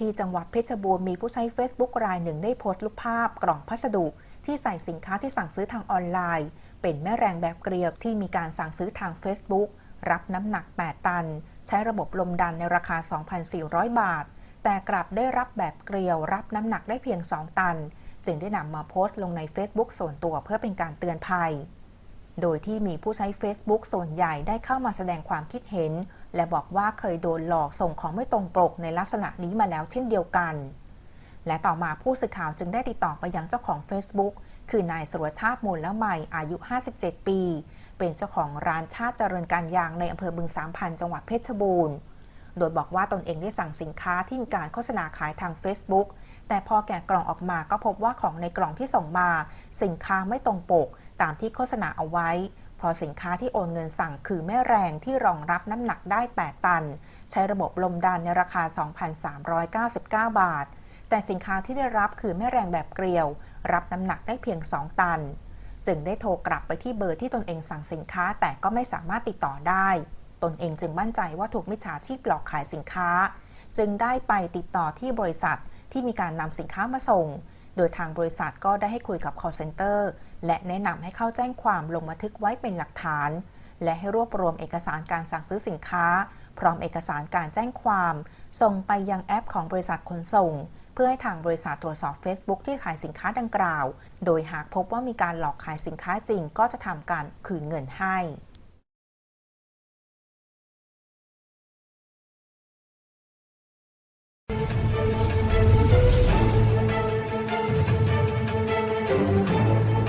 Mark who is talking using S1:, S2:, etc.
S1: ที่จังหวัดเพชรบูรณ์มีผู้ใช้ Facebook รายหนึ่งได้โพสต์รูปภาพกล่องพัสดุ ที่ใส่สินค้าที่สั่งซื้อทางออนไลน์ เป็นแม่แรงแบบเกลียวที่มีการสั่งซื้อทาง Facebook รับน้ำหนัก 8 ตัน ใช้ระบบลมดันในราคา 2,400 บาท แต่กลับได้รับแบบเกลียว รับน้ำหนักได้เพียง 2 ตัน จึงได้นำมาโพสต์ลงใน Facebook ส่วนตัวเพื่อเป็นการเตือนภัย โดยที่มีผู้ใช้ Facebook ส่วนใหญ่ได้เข้ามาแสดงความคิดเห็น และบอกว่าเคยโดนหลอกส่งของไม่ตรงปกในลักษณะนี้มาแล้วเช่นเดียวกัน และต่อมาผู้สื่อข่าวจึงได้ติดต่อไปยังเจ้าของ Facebook คือนายสุรชาติมูลละไมอายุ 57 ปี เป็นเจ้าของร้านชาติเจริญการยางในอำเภอบึงสามพันจังหวัดเพชรบูรณ์ โดยบอกว่าตนเองได้สั่งสินค้าที่มีการโฆษณาขายทาง Facebook แต่พอแกะกล่องออกมาก็พบว่าของในกล่องที่ส่งมา สินค้าไม่ตรงปก ตามที่โฆษณาเอาไว้ เพราะสินค้าที่โอนเงินสั่งคือแม่แรงที่รองรับน้ำหนักได้ 8 ตัน ใช้ระบบลมดันในราคา 2,399 บาท แต่สินค้าที่ได้รับคือแม่แรงแบบเกลียว รับน้ำหนักได้เพียง 2 ตัน จึงได้โทรกลับไปที่เบอร์ที่ตนเองสั่งสินค้าแต่ก็ไม่สามารถติดต่อได้ ตนเองจึงมั่นใจว่าถูกมิจฉาชีพหลอกขายสินค้า จึงได้ไปติดต่อที่บริษัทที่มีการนำสินค้ามาส่ง โดยทางบริษัทก็ได้ให้คุยกับ call center และแนะนำให้เข้าแจ้งความลงบันทึกไว้เป็นหลักฐาน และให้รวบรวมเอกสารการสั่งซื้อสินค้า พร้อมเอกสารการแจ้งความ ส่งไปยังแอปของบริษัทขนส่ง เพื่อให้ทางบริษัทตรวจสอบ Facebook ที่ขายสินค้าดังกล่าว โดยหากพบว่ามีการหลอกขายสินค้าจริง ก็จะทำการคืนเงินให้ Thank you.